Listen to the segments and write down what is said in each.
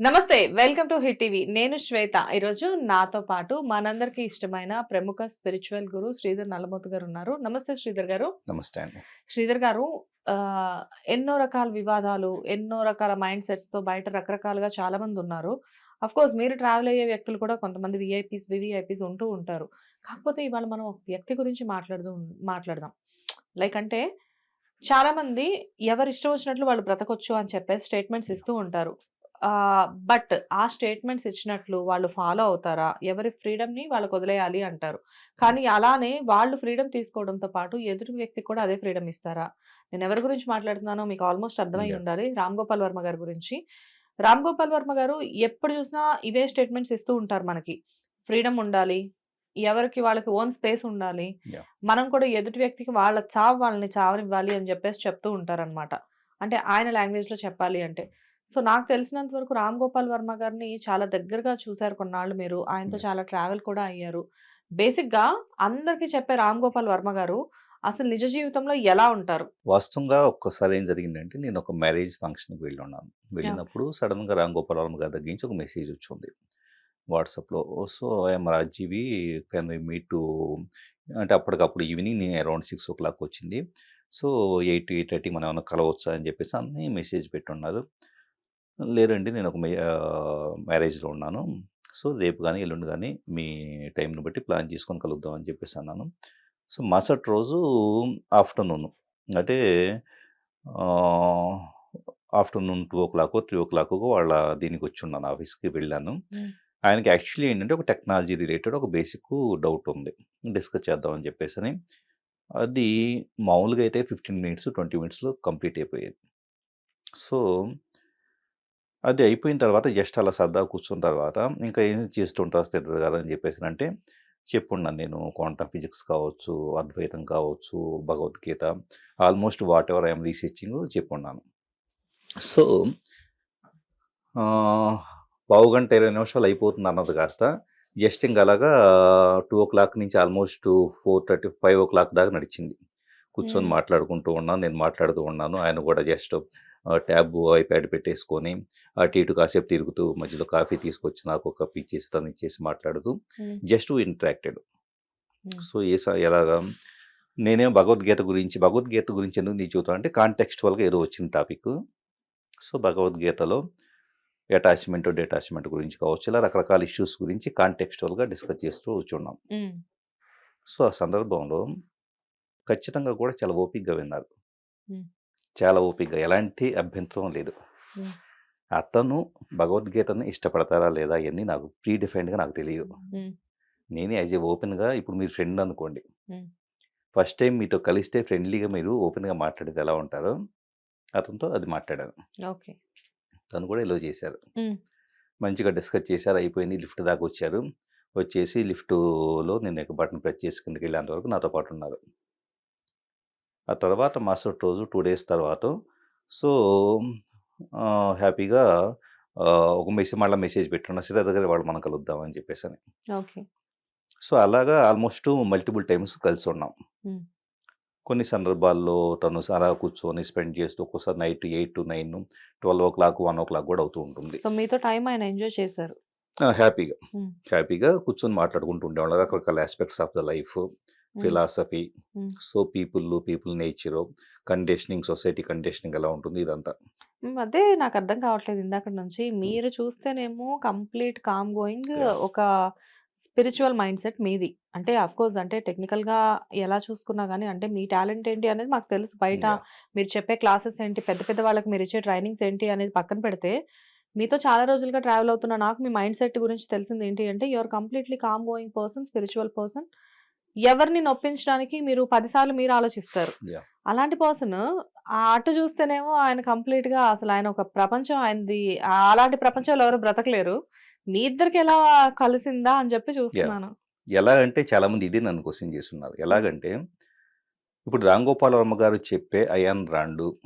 నమస్తే welcome to hit TV. నేను శ్వేత. ఈరోజు నాతో పాటు మనందరికీ ఇష్టమైన ప్రముఖ స్పిరిచువల్ గురు శ్రీధర్ నల్లమోతు గారు ఉన్నారు. నమస్తే శ్రీధర్ గారు. నమస్తే అండి. శ్రీధర్ గారు ఎన్నో రకాల వివాదాలు ఎన్నో రకాల మైండ్ సెట్స్తో బయట రకరకాలుగా చాలా మంది ఉన్నారు. అఫ్ కోర్స్ మీరు ట్రావెల్ అయ్యే వ్యక్తులు కూడా కొంతమంది విఐపీస్ వివిఐపీస్ ఉంటూ ఉంటారు. కాకపోతే ఇవాళ మనం ఒక వ్యక్తి గురించి మాట్లాడుతూ మాట్లాడదాం. లైక్ అంటే చాలా మంది ఎవరు ఇష్టం వచ్చినట్లు వాళ్ళు బ్రతకొచ్చు అని చెప్పేసి స్టేట్మెంట్స్ ఇస్తూ ఉంటారు. బట్ ఆ స్టేట్మెంట్స్ ఇచ్చినట్లు వాళ్ళు ఫాలో అవుతారా? ఎవరి freedom ని వాళ్ళకి వదిలేయాలి అంటారు. కానీ అలానే వాళ్ళు ఫ్రీడమ్ తీసుకోవడంతో పాటు ఎదుటి వ్యక్తికి కూడా అదే ఫ్రీడమ్ ఇస్తారా? నేను ఎవరి గురించి మాట్లాడుతున్నానో మీకు ఆల్మోస్ట్ అర్థమై. ఉండాలి. రామ్ గోపాల్ వర్మ గారి గురించి. రామ్ గోపాల్ వర్మ గారు ఎప్పుడు చూసినా ఇవే స్టేట్మెంట్స్ ఇస్తూ ఉంటారు మనకి. ఫ్రీడమ్ ఉండాలి. ఎవరికి వాళ్ళకి ఓన్ స్పేస్ ఉండాలి. మనం కూడా ఎదుటి వ్యక్తికి వాళ్ళ చావు వాళ్ళని చావనివ్వాలి అని చెప్పేసి చెప్తూ ఉంటారన్నమాట. అంటే ఆయన లాంగ్వేజ్లో చెప్పాలి అంటే. సో నాకు తెలిసినంత వరకు రామ్ గోపాల్ వర్మ గారిని చాలా దగ్గరగా చూశారు కొన్నాళ్ళు మీరు. ఆయనతో. చాలా ట్రావెల్ కూడా అయ్యారు. బేసిక్గా అందరికీ చెప్పే రామ్ గోపాల్ వర్మ గారు అసలు నిజ జీవితంలో ఎలా ఉంటారు? వాస్తవంగా ఒక్కసారి ఏం జరిగిందంటే నేను ఒక మ్యారేజ్ ఫంక్షన్కి వెళ్ళి ఉన్నాను వెళ్ళినప్పుడు సడన్గా రామ్ గోపాల్ వర్మ గారి దగ్గర నుంచి ఒక మెసేజ్ వచ్చింది. వాట్సాప్లో so I'm Rajeevi can we meet to అంటే అప్పటికప్పుడు evening around six o'clock వచ్చింది. సో ఎయిట్ ఎయిట్ థర్టీ మనం ఏమైనా కలవచ్చా అని చెప్పేసి అన్నీ మెసేజ్ పెట్టున్నారు. లేరండి నేను ఒక మ్యారేజ్లో ఉన్నాను. సో రేపు కానీ ఎల్లుండి కానీ మీ టైంని బట్టి ప్లాన్ చేసుకొని కలుద్దాం అని చెప్పేసి అన్నాను. సో మరుసటి రోజు ఆఫ్టర్నూన్. అంటే afternoon two o'clock three o'clock వాళ్ళ దీనికి వచ్చి ఉన్నాను ఆఫీస్కి వెళ్ళాను. ఆయనకి యాక్చువల్లీ ఏంటంటే ఒక టెక్నాలజీ రిలేటెడ్ ఒక బేసిక్ డౌట్ ఉంది. డిస్కస్ చేద్దామని చెప్పేసి అని అది మామూలుగా అయితే ఫిఫ్టీన్ మినిట్స్ ట్వంటీ మినిట్స్లో కంప్లీట్ అయిపోయేది. సో అది అయిపోయిన తర్వాత జస్ట్ అలా సరదా కూర్చున్న తర్వాత ఇంకా ఏం చేస్తుంటారు స్థిర గారు అని చెప్పేసి అంటే చెప్పున్నాను నేను క్వాంటమ్ ఫిజిక్స్ కావచ్చు అద్వైతం కావచ్చు Bhagavad Gita almost whatever I'm researching చెప్పున్నాను so పావు గంట ఇరవై నిమిషాలు అయిపోతుంది అన్నది కాస్త. జస్ట్ ఇంకా అలాగా టూ ఓ క్లాక్ నుంచి almost four thirty five o'clock దాకా నడిచింది. కూర్చొని. మాట్లాడుకుంటూ ఉన్నాను నేను మాట్లాడుతూ ఉన్నాను. ఆయన కూడా జస్ట్ ట్యాబ్ ఐప్యాడ్ పెట్టేసుకొని అటు ఇటు కాసేపు తిరుగుతూ మధ్యలో కాఫీ తీసుకొచ్చి నాకు ఒక కప్ ఇచ్చేసి తను ఇచ్చేసి మాట్లాడుతూ. Just interacted. సో ఏ ఎలాగా నేనేం భగవద్గీత గురించి భగవద్గీత గురించి ఎందుకు నీ చూద్దాం అంటే కాంటెక్స్చువల్గా ఏదో వచ్చిన టాపిక్ సో భగవద్గీతలో అటాచ్మెంట్ డిటాచ్మెంట్ గురించి కావచ్చు ఇలా రకరకాల ఇష్యూస్ గురించి కాంటెక్స్చువల్గా డిస్కస్ చేస్తూ కూర్చున్నాం Hmm. సో ఆ సందర్భంలో ఖచ్చితంగా కూడా చాలా ఓపిక్గా విన్నారు. చాలా ఓపిక్గా ఎలాంటి అభ్యంతరం లేదు. అతను భగవద్గీతను ఇష్టపడతారా లేదా అవన్నీ నాకు ప్రీ డిఫైన్డ్గా నాకు తెలియదు. నేనే యాజ్ ఏ ఓపెన్గా ఇప్పుడు మీరు ఫ్రెండ్ అనుకోండి. ఫస్ట్ టైం మీతో కలిస్తే ఫ్రెండ్లీగా మీరు ఓపెన్గా మాట్లాడేది ఎలా ఉంటారో అతనితో అది మాట్లాడాను. ఓకే. తను కూడా ఇలా చేశారు. మంచిగా డిస్కస్ చేశారు అయిపోయింది లిఫ్ట్ దాకా వచ్చారు. వచ్చేసి లిఫ్ట్లో నేను ఒక బటన్ ప్రెస్ చేసి కిందకి వెళ్ళేంత వరకు నాతో పాటు ఉన్నారు. ఆ తర్వాత మరుసటి రోజు టూ డేస్ తర్వాత సో హ్యాపీగా ఒక మెసేజ్ మళ్ళీ మెసేజ్ పెట్టున్నా సిద్ధ దగ్గర వాళ్ళు మనం కలుద్దాం అని చెప్పేసి అని ఓకే. సో అలాగా ఆల్మోస్ట్ మల్టిపుల్ టైమ్స్ కలిసి ఉన్నాం. కొన్ని సందర్భాల్లో తను అలా కూర్చొని స్పెండ్ చేస్తూ ఒక్కోసారి night eight to nine twelve o'clock one o'clock కూడా అవుతూ ఉంటుంది. సో మీతో టైం ఆయన ఎంజాయ్ చేశారు. హ్యాపీగా. హ్యాపీగా కూర్చొని మాట్లాడుకుంటూ ఉండేవాళ్ళం. రకరకాల aspects of the life. Philosophy. So people people nature conditioning society conditioning ఎలా ఉంటుంది ఇదంతా? అదే నాకు అర్థం కావట్లేదు ఇందాక నుంచి. మీరు చూస్తేనేమో కంప్లీట్ కామ్ గోయింగ్. ఒక స్పిరిచువల్ మైండ్ సెట్ మీది. అంటే అఫ్ కోర్స్ అంటే టెక్నికల్గా ఎలా చూసుకున్నా కానీ అంటే మీ టాలెంట్ ఏంటి అనేది మాకు తెలుసు. బయట. మీరు చెప్పే క్లాసెస్ ఏంటి పెద్ద పెద్ద వాళ్ళకి మీరు ఇచ్చే ట్రైనింగ్స్ ఏంటి అనేది పక్కన పెడితే మీతో చాలా రోజులుగా ట్రావెల్ అవుతున్న నాకు మీ మైండ్ సెట్ గురించి తెలిసింది ఏంటి అంటే your completely calm going person spiritual person. ఎవరిని నొప్పించడానికి మీరు పదిసార్లు మీరు ఆలోచిస్తారు. అలాంటి పర్సన్ అటు చూస్తేనేమో ఆయన కంప్లీట్గా అసలు ఆయన ఒక ప్రపంచం ఆయనది ఆ అలాంటి ప్రపంచంలో ఎవరు బ్రతకలేరు. మీ ఇద్దరికి ఎలా కలిసిందా అని చెప్పి చూస్తున్నాను. ఎలాగంటే చాలా మంది ఇదే నన్ను క్వశ్చన్ చేస్తున్నారు. ఎలాగంటే ఇప్పుడు రామ్ గోపాల్ వర్మ గారు చెప్పే Ayn Rand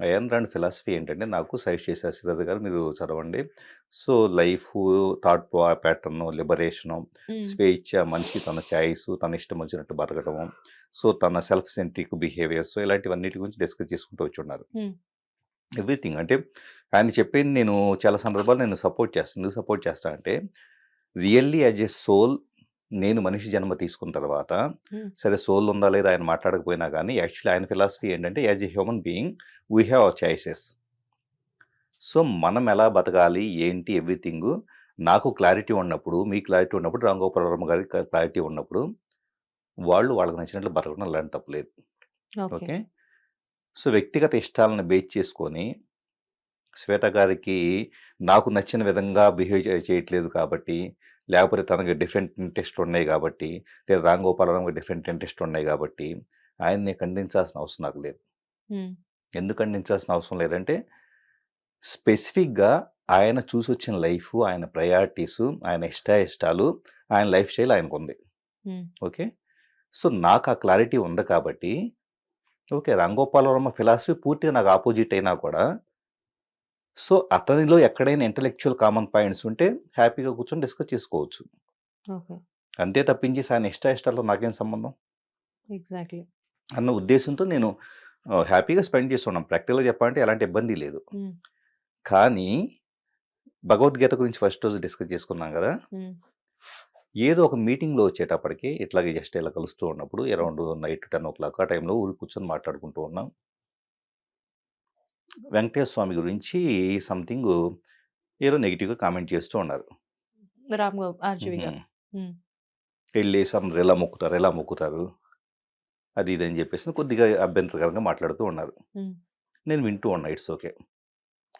Ayn Rand philosophy ఏంటంటే నాకు సజెస్ట్ చేశారు శ్రీధర్ గారు మీరు చదవండి so life thought pattern liberation స్వేచ్ఛ మనిషి తన ఛాయిస్ తన ఇష్టం వచ్చినట్టు బతకటము సో తన సెల్ఫ్ సెంట్రిక్ బిహేవియర్స్ ఇలాంటివన్నిటి గురించి డిస్కస్ చేసుకుంటూ వచ్చి ఉన్నారు. ఎవ్రీథింగ్. అంటే ఆయన చెప్పింది నేను చాలా సందర్భాల్లో నేను సపోర్ట్ చేస్తాను. ఎందుకు సపోర్ట్ చేస్తా అంటే రియల్లీ యాజ్ ఎ సోల్ నేను మనిషి జన్మ తీసుకున్న తర్వాత. సరే సోల్ ఉందా లేదా ఆయన మాట్లాడకపోయినా గానీ యాక్చువల్లీ ఆయన ఫిలాసఫీ ఏంటంటే as a human being we have our choices. So, మనం ఎలా బతకాలి? ఏంటి? ఎవ్రీథింగు నాకు క్లారిటీ ఉన్నప్పుడు, మీకు క్లారిటీ ఉన్నప్పుడు, రామ్ గోపాల్ వర్మ గారికి క్లారిటీ ఉన్నప్పుడు వాళ్ళు వాళ్ళకి నచ్చినట్లు బతకడం ఎలాంటి తప్పు లేదు. ఓకే. సో, వ్యక్తిగత ఇష్టాలను బేస్ చేసుకొని శ్వేత గారికి నాకు నచ్చిన విధంగా బిహేవ్ చేయట్లేదు కాబట్టి, లేకపోతే తనకి డిఫరెంట్ ఇంట్రెస్ట్‌లు ఉన్నాయి కాబట్టి, లేదా రామ్ గోపాల్ వర్మకి డిఫరెంట్ ఇంట్రెస్ట్‌లు ఉన్నాయి కాబట్టి, ఆయన్ని ఖండించాల్సిన అవసరం నాకు లేదు. ఎందుకు ఖండించాల్సిన అవసరం లేదంటే స్పెసిఫిక్‌గా ఆయన చూసొచ్చిన లైఫు, ఆయన ప్రయారిటీసు, ఆయన ఇష్టాయిష్టాలు, ఆయన లైఫ్ స్టైల్ ఆయనకుంది. హ్మ్. ఓకే. సో, నాకు ఆ క్లారిటీ ఉంది కాబట్టి ఓకే. రామ్ గోపాల్ వర్మ ఫిలాసఫీ పూర్తిగా నాకు అపోజిట్ అయినా కూడా సో, అతనిలో ఎక్కడైనా ఇంటలెక్చువల్ కామన్ పాయింట్స్ ఉంటే హ్యాపీగా కూర్చొని డిస్కస్ చేసుకోవచ్చు. అంతే తప్పించేసి ఆయన ఇష్టాయిష్టాలతో నాకేం సంబంధం? ఎగ్జాక్ట్‌లీ. అన్న ఉద్దేశంతో నేను హ్యాపీగా స్పెండ్ చేస్తున్నాం. ప్రాక్టికల్‌గా చెప్పాలంటే ఎలాంటి ఇబ్బంది లేదు. కానీ భగవద్గీత గురించి ఫస్ట్ రోజు డిస్కస్ చేసుకున్నాం! హ్మ్. ఏదో ఒక మీటింగ్‌లో వచ్చేటప్పటికి ఇట్లాగే జస్ట్ ఇలా కలుస్తూ ఉన్నప్పుడు అరౌండ్ నైట్ 10:00 ఆ టైంలో ఊరు కూర్చొని మాట్లాడుకుంటూ ఉన్నాం. వెంకటేశ్వర స్వామి గురించి సంథింగ్ ఏదో నెగెటివ్‌గా కామెంట్ చేస్తూ ఉన్నారు. రామ్ ఆర్‌జీవి గారు. అందరూ ఎలా మొక్కుతారు, ఎలా మొక్కుతారు? అది ఇది అని చెప్పేసి కొద్దిగా అభ్యంతరకరంగా మాట్లాడుతూ ఉన్నారు. నేను వింటూ ఉన్నా. It's okay.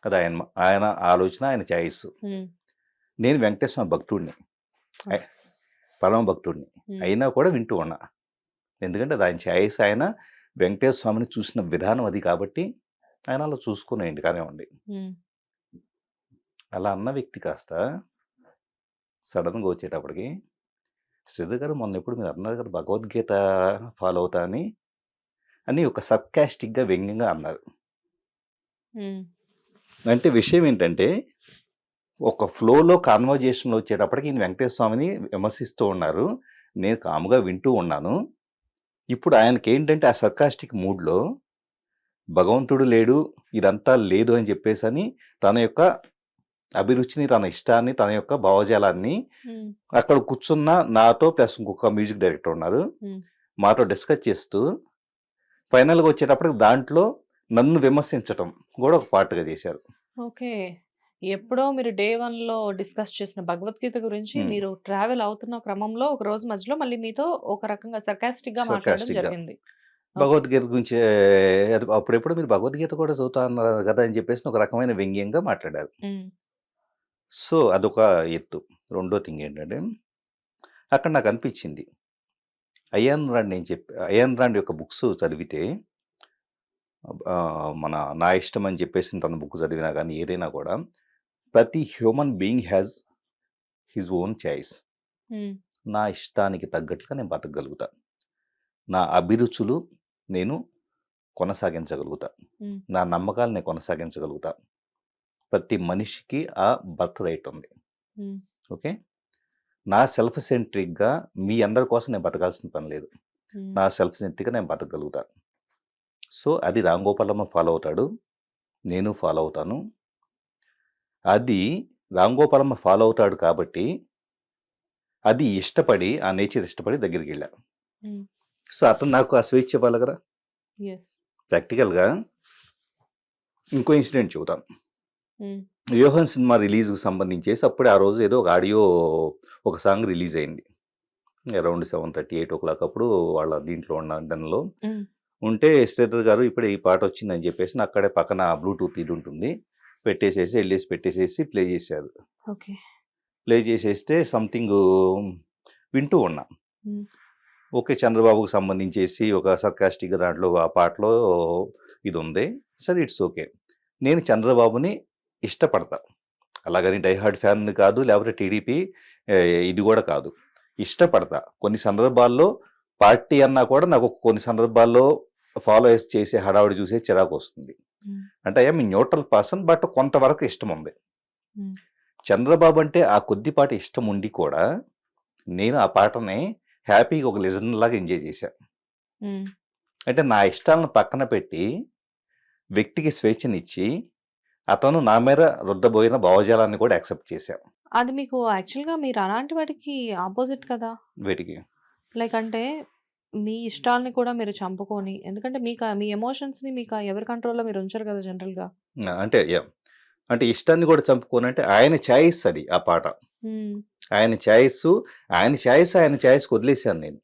అది ఆయన ఆయన ఆలోచన, ఆయన చాయిస్. హ్మ్. నేను వెంకటేశ్వర భక్తుడిని. పరమ భక్తుడిని. అయినా కూడా వింటూ ఉన్నా. ఎందుకంటే అది ఆయన చాయిస్. ఆయన వెంకటేశ్వర స్వామిని చూసిన విధానం అది కాబట్టి ఆయన అలా చూసుకొనియండి కానివ్వండి. అలా అన్న వ్యక్తి కాస్త సడెన్‌గా వచ్చేటప్పటికి శ్రీధర్ గారు మొన్న ఎప్పుడు మీరు అన్నారు కదా! భగవద్గీత ఫాలో అవుతా అని, అని ఒక సర్కాస్టిక్‌గా వ్యంగ్యంగా అన్నారు. అంటే విషయం ఏంటంటే ఒక ఫ్లోలో కన్వర్జేషన్‌లో వచ్చేటప్పటికి ఈయన వెంకటేశ్వర స్వామిని విమర్శిస్తూ ఉన్నారు. నేను కామ్‌గా వింటూ ఉన్నాను. ఇప్పుడు ఆయనకేంటంటే ఆ సర్కాస్టిక్ మూడ్‌లో భగవంతుడు లేడు, ఇదంతా లేదు అని చెప్పేసని తన యొక్క అభిరుచిని, తన ఇష్టాన్ని, తన యొక్క భావజాలాన్ని. అక్కడ కూర్చున్న నాతో ప్లస్ ఇంకొక మ్యూజిక్ డైరెక్టర్ ఉన్నారు. మాతో డిస్కస్ చేస్తూ ఫైనల్‌గా వచ్చేటప్పటికి దాంట్లో నన్ను విమర్శించటం కూడా ఒక పార్ట్‌గా చేశారు. ఓకే. ఎప్పుడో మీరు డే 1లో డిస్కస్ చేసిన భగవద్గీత గురించి. మీరు ట్రావెల్ అవుతున్న క్రమంలో ఒక రోజు మధ్యలో మళ్ళీ మీతో ఒక రకంగా సర్కాస్టిక్‌గా మాట్లాడడం సర్కాస్టిక్‌గా. జరిగింది. భగవద్గీత గురించి అప్పుడెప్పుడు మీరు భగవద్గీత కూడా చదువుతా అన్నారు కదా! అని చెప్పేసి ఒక రకమైన వ్యంగ్యంగా మాట్లాడారు. సో, అదొక ఎత్తు. రెండో థింగ్ ఏంటంటే అక్కడ నాకు అనిపించింది. అయాన్ రాండ్ నేను చెప్పి అయాన్ రాండ్ యొక్క బుక్స్ చదివితే మన నా ఇష్టం అని చెప్పేసి తన బుక్ చదివినా గానీ ఏదైనా కూడా ప్రతి human being has his own choice. నా ఇష్టానికి తగ్గట్టుగా నేను బతకగలుగుతా. నా అభిరుచులు నేను కొనసాగించగలుగుతా. నా నమ్మకాలు నేను కొనసాగించగలుగుతా. ప్రతి మనిషికి ఆ బర్త్ రైట్ ఉంది. ఓకే. నా సెల్ఫ్ సెంట్రిక్‌గా మీ అందరి కోసం నేను బతకాల్సిన పని లేదు. నా సెల్ఫ్ సెంట్రిక్‌గా నేను బతకగలుగుతా. సో, అది రామ్ గోపాల్ వర్మ ఫాలో అవుతాడు. నేను ఫాలో అవుతాను. అది రామ్ గోపాల్ వర్మ ఫాలో అవుతాడు కాబట్టి అది ఇష్టపడి ఆ నేచర్ ఇష్టపడి దగ్గరికెళ్ళా. హ్మ్. సో, అతను నాకు ఆ స్వేచ్ఛ ఇవ్వాలి కదా! ప్రాక్టికల్‌గా ఇంకో ఇన్సిడెంట్ చెబుతాను. 'వ్యూహం' సినిమా రిలీజ్‌కి సంబంధించేసి అప్పుడే ఆ రోజు ఏదో ఒక ఆడియో ఒక సాంగ్ రిలీజ్ అయింది. అరౌండ్ 7:30, 8:00 అప్పుడు వాళ్ళ దీంట్లో ఉన్న లండన్‌లో. ఉంటే శ్రీధర్ గారు ఇప్పుడే ఈ పాట వచ్చిందని చెప్పేసి అక్కడే పక్కన బ్లూటూత్ ఇది ఉంటుంది. పెట్టేసేసి ఎళ్ళేసి పెట్టేసేసి ప్లే చేశారు. ఓకే. ప్లే చేసేస్తే సంథింగ్ వింటూ ఉన్నా. ఓకే. చంద్రబాబుకి సంబంధించేసి ఒక సర్కాస్టిక్‌గా దాంట్లో ఆ పాటలో ఇదుంది. సరే ఇట్స్ ఓకే. నేను చంద్రబాబుని ఇష్టపడతా. అలాగని డై హార్డ్ ఫ్యాన్‌ని కాదు. లేకపోతే టీడీపీ ఇది కూడా కాదు. ఇష్టపడతా. కొన్ని సందర్భాల్లో పార్టీ అన్నా కూడా నాకు కొన్ని సందర్భాల్లో ఫాలోయర్స్ చేసే హడావిడి చూసే చిరాకొస్తుంది. హ్మ్. అంటే I am neutral person but కొంతవరకు ఇష్టముంది. హ్మ్. చంద్రబాబు అంటే ఆ కొద్దిపాటి ఇష్టం ఉండి కూడా నేను ఆ పాటని హ్యాపీగా ఒక లిజనర్‌లాగా ఎంజాయ్ చేశా. హ్మ్. అంటే నా ఇష్టాలను పక్కన పెట్టి వ్యక్తికి స్వేచ్ఛనిచ్చి, అతను నా మీద రుద్దబోయిన భావజాలాన్ని కూడా యాక్సెప్ట్ చేశా. అది మీకు యాక్చువల్‌గా మీరు అలాంటి వాటికి అపోజిట్ కదా! వేటికి? లైక్ అంటే మీ ఇష్టాల్ని కూడా మీరు చంపుకొని ఎందుకంటే మీకా మీ ఎమోషన్స్‌ని మీకా ఎవరి కంట్రోల్‌లో మీరు ఉంచరు కదా జనరల్‌గా. అంటే! అంటే ఇష్టాన్ని కూడా చంపుకోనంటే ఆయన చాయిస్ అది ఆ పాట. ఆయన చాయిస్సు, ఆయన చాయిస్ ఆయన చాయిస్‌కి వదిలేసాను నేను.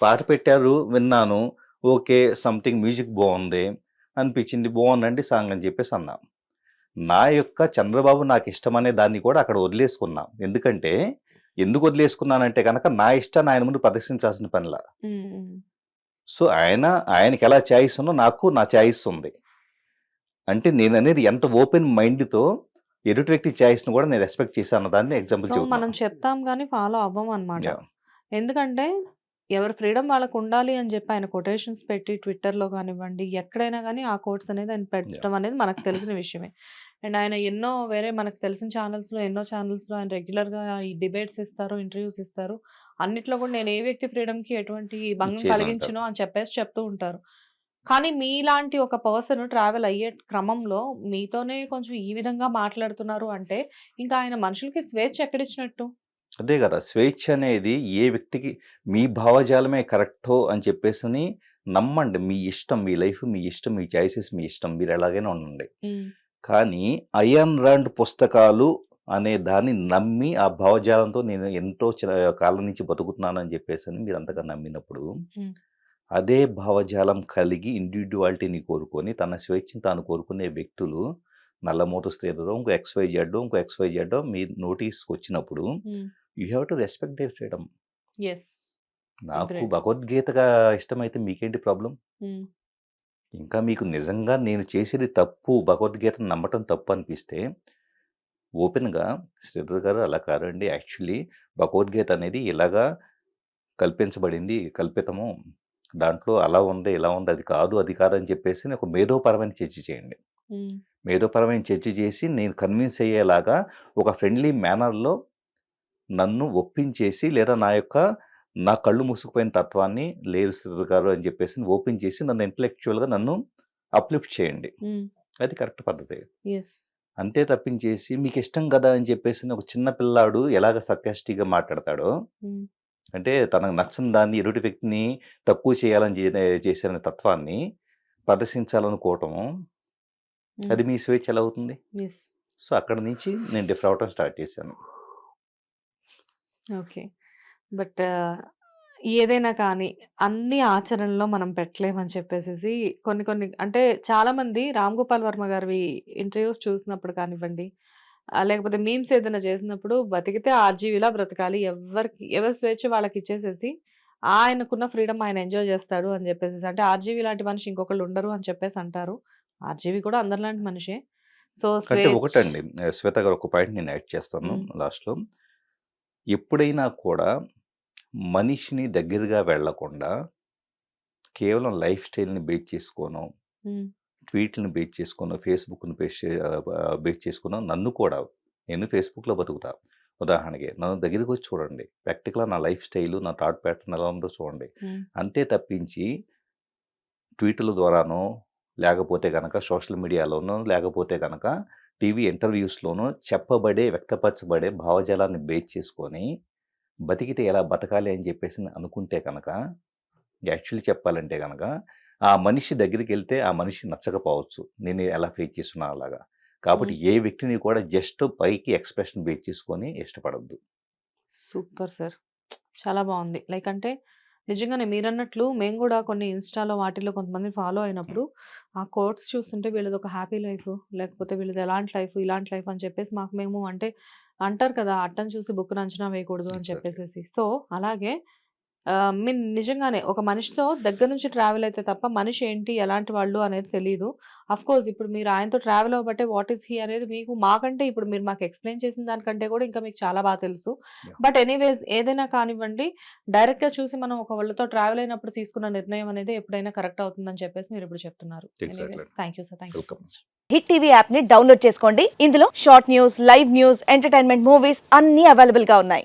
పాట పెట్టారు, విన్నాను. ఓకే. సంథింగ్ మ్యూజిక్ బావుంది. అనిపించింది. బావుందండి సాంగ్ అని చెప్పేసి అన్నా. నా యొక్క చంద్రబాబు నాకిష్టమనే దాన్ని కూడా అక్కడ వదిలేసుకున్నా. ఎందుకంటే, ఎందుకు వదిలేసుకున్నానంటే గనక నా ఇష్టాన్ని ఆయన ముందు ప్రదర్శించాల్సిన పనిలా. సో, ఆయన ఆయనకెలా చాయిస్ ఉందో నాకు నా చాయిస్ ఉంది. అంటే నేననేది ఎంత ఓపెన్ మైండ్‌తో ఎదుటి వ్యక్తి చాయిస్‌ని కూడా నేను రెస్పెక్ట్ చేశా అన్న దాన్ని ఎగ్జాంపుల్. మనం చెప్తాం గానీ ఫాలో అవ్వమనమాట. యాహ్! ఎందుకంటే ఎవరి ఫ్రీడమ్ వాళ్ళకుండాలి అని చెప్పి ఆయన కొటేషన్స్ పెట్టి ట్విట్టర్‌లో కానివ్వండి, ఎక్కడైనా గానీ ఆ కోట్స్ అనేది ఆయన! పెట్టడం అనేది మనకు తెలిసిన విషయమే. అండ్ ఆయన ఎన్నో వేరే మనకు తెలిసిన ఛానెల్స్‌లో ఎన్నో ఛానెల్స్‌లో ఆయన రెగ్యులర్‌గా ఈ డిబేట్స్ ఇస్తారు, ఇంటర్వ్యూస్ ఇస్తారు. అన్నిట్లో కూడా నేను ఏ వ్యక్తి ఫ్రీడమ్‌కి ఎటువంటి భంగం. కలిగించను అని చెప్పేసి చెప్తూ ఉంటారు. కానీ మీలాంటి ఒక పర్సన్ ట్రావెల్ అయ్యే క్రమంలో మీతోనే కొంచెం ఈ విధంగా మాట్లాడుతున్నారు అంటే, ఇంకా ఆయన మనుషులకి స్వేచ్ఛ ఎక్కడిచ్చినట్టు? అదే గదా! స్వేచ్ఛ అనేది ఏ వ్యక్తికి మీ భావజాలమే కరెక్టో అని చెప్పేసని నమ్మండి. మీ ఇష్టం. మీ లైఫ్ మీ ఇష్టం. మీ చాయిసెస్ మీ ఇష్టం. మీరు ఎలాగైనా ఉండండి. కానీ అయాన్ రాండ్ పుస్తకాలు అనే దాన్ని నమ్మి, ఆ భావజాలంతో నేను ఎంతో కాలం నుంచి బతుకుతున్నానని చెప్పేసని మీరంతగా నమ్మినప్పుడు, హ్మ్. అదే భావజాలం కలిగి ఇండివిడ్యువాలిటీని కోరుకొని, తన స్వేచ్ఛను తాను కోరుకునే వ్యక్తులు నల్లమూత స్త్రీలలో ఇంకో ఎక్స్‌వైజెడ్డో, ఇంకో ఎక్స్‌వైజెడ్డో మీ నోటీస్‌కొచ్చినప్పుడు హ్మ్. You have to respect their freedom. నాకు. భగవద్గీతగా ఇష్టమైతే మీకేంటి ప్రాబ్లమ్? హ్మ్. ఇంకా మీకు నిజంగా నేను చేసేది తప్పు, భగవద్గీతను నమ్మటం తప్పు అనిపిస్తే, ఓపెన్‌గా శ్రీధర్ గారు అలా కాదండి. యాక్చువల్లీ భగవద్గీత అనేది ఇలాగా కల్పించబడింది. కల్పితము. దాంట్లో అలా ఉంది, ఇలా ఉంది. అది కాదు, అది కాదు అని చెప్పేసి ఒక మేధోపరమైన చర్చ చేయండి. మేధోపరమైన చర్చ చేసి నేను కన్విన్స్ అయ్యేలాగా ఒక ఫ్రెండ్లీ మేనర్‌లో నన్ను ఒప్పించేసి లేదా నా యొక్క నా కళ్ళు మూసుకుపోయిన తత్వాన్ని శ్రీధర్ గారు అని చెప్పేసి ఓపెన్ చేసి నన్ను ఇంటలెక్చువల్‌గా నన్ను అప్‌లిఫ్ట్ చేయండి. అది కరెక్ట్ పద్ధతి. అంతే తప్పించేసి మీకిష్టం గదా! అని చెప్పేసి ఒక చిన్న పిల్లాడు ఎలాగ సర్కాస్టిక్‌గా మాట్లాడతాడో. అంటే తనకు నచ్చని దాన్ని ఎదుటి వ్యక్తిని తక్కువ చేయాలని జే చేసే తత్వాన్ని ప్రదర్శించాలనుకోవటం. అది మీ స్వేచ్ఛ ఎలా అవుతుంది? సో, అక్కడి నుంచి నేను డిఫర్ అవ్వటం స్టార్ట్ చేశాను. ఓకే. బట్ ఏదైనా కానీ అన్నీ ఆచరణలో మనం పెట్టలేమని చెప్పేసేసి కొన్ని కొన్ని అంటే చాలామంది రామ్ గోపాల్ వర్మ గారివి ఇంటర్వ్యూస్ చూసినప్పుడు కానివ్వండి, లేకపోతే మీమ్స్ ఏదైనా చేసినప్పుడు బతికితే ఆర్‌జీవిలా బ్రతకాలి. ఎవ్వరికి ఎవరి స్వేచ్ఛ వాళ్ళకిచ్చేసేసి ఆయనకున్న ఫ్రీడమ్ ఆయన ఎంజాయ్ చేస్తాడు అని చెప్పేసేసి. అంటే ఆర్‌జీవి లాంటి మనిషి ఇంకొకళ్ళు ఉండరు అని చెప్పేసి అంటారు. ఆర్‌జీవి కూడా అందరిలాంటి మనిషే. సో, అంటే ఒకటండి శ్వేత గారు ఒక పాయింట్ నేను యాడ్ చేస్తాను. లాస్ట్‌లో. ఎప్పుడైనా కూడా మనిషిని దగ్గరగా వెళ్ళకుండా కేవలం లైఫ్ స్టైల్‌ని బేస్ చేసుకోనో. ట్వీట్‌లని బేస్ చేసుకోనో, ఫేస్‌బుక్‌ని బేస్ చే బేస్ చేసుకునో నన్ను కూడా నేను ఫేస్‌బుక్‌లో బతుకుతా. ఉదాహరణకి నన్ను దగ్గరికొచ్చి చూడండి. ప్రాక్టికల్‌గా నా లైఫ్ స్టైలు, నా థాట్ ప్యాటర్న్ ఎలా ఉందో చూడండి. అంతే తప్పించి ట్వీటుల ద్వారానో, లేకపోతే గనక సోషల్ మీడియాలోనో, లేకపోతే గనక టీవీ ఇంటర్వ్యూస్‌లోనో చెప్పబడే, వ్యక్తపరచబడే భావజాలాన్ని బేస్ చేసుకొని బతికితే ఎలా బతకాలి అని చెప్పేసి అనుకుంటే కనుక, యాక్చువల్లీ చెప్పాలంటే గనక, ఆ మనిషి దగ్గరికెళ్తే ఆ మనిషి నచ్చకపోవచ్చు. నేను ఎలా ఫేస్ చేస్తున్నా అలాగా. కాబట్టి. ఏ వ్యక్తిని కూడా జస్ట్ పైకి ఎక్స్‌ప్రెషన్ బేస్ చేసుకొని ఇష్టపడొద్దు. Super sir. చాలా బావుంది. లైక్ అంటే నిజంగానే మీరన్నట్లు మేము గూడా కొన్ని ఇన్‌స్టాలో వాటిల్లో కొంతమందిని ఫాలో. అయినప్పుడు, ఆ కోట్స్ చూస్తుంటే వీళ్ళది ఒక హ్యాపీ లైఫు, లేకపోతే వీళ్ళది ఎలాంటి లైఫ్, ఇలాంటి లైఫ్ అని చెప్పేసి మాకు మేము అంటే అంటారు కదా! అట్టని చూసి బుక్కుని అంచనా వేయకూడదు అని. చెప్పేసేసి. సో, అలాగే మీరు నిజంగానే ఒక మనిషితో దగ్గర నుంచి ట్రావెల్ అయితే తప్ప మనిషి ఏంటి, ఎలాంటి వాళ్ళు అనేది తెలీదు. ఆఫ్‌కోర్స్ ఇప్పుడు మీరు ఆయనతో ట్రావెల్ అవ్వబట్టే వాట్ ఈస్ హి అనేది మీకు మాకంటే ఇప్పుడు మీరు మాకు ఎక్స్‌ప్లెయిన్ చేసిన దానికంటే కూడా ఇంకా మీకు చాలా బాగా తెలుసు. బట్ ఎనీవేస్ ఏదైనా కానివ్వండి, డైరెక్ట్‌గా చూసి మనం ఒకళ్ళతో ట్రావెల్ అయినప్పుడు తీసుకున్న నిర్ణయం అనేది ఎప్పుడైనా కరెక్ట్ అవుతుందని చెప్పేసి మీరిప్పుడు చెప్తున్నారు. Exactly. Anyways thank you sir. Thank you so welcome. Much. Hit TV యాప్ని డౌన్లోడ్ చేసుకోండి ఇందులో short news live news entertainment movies అన్ని అవైలబుల్గా ఉన్నాయి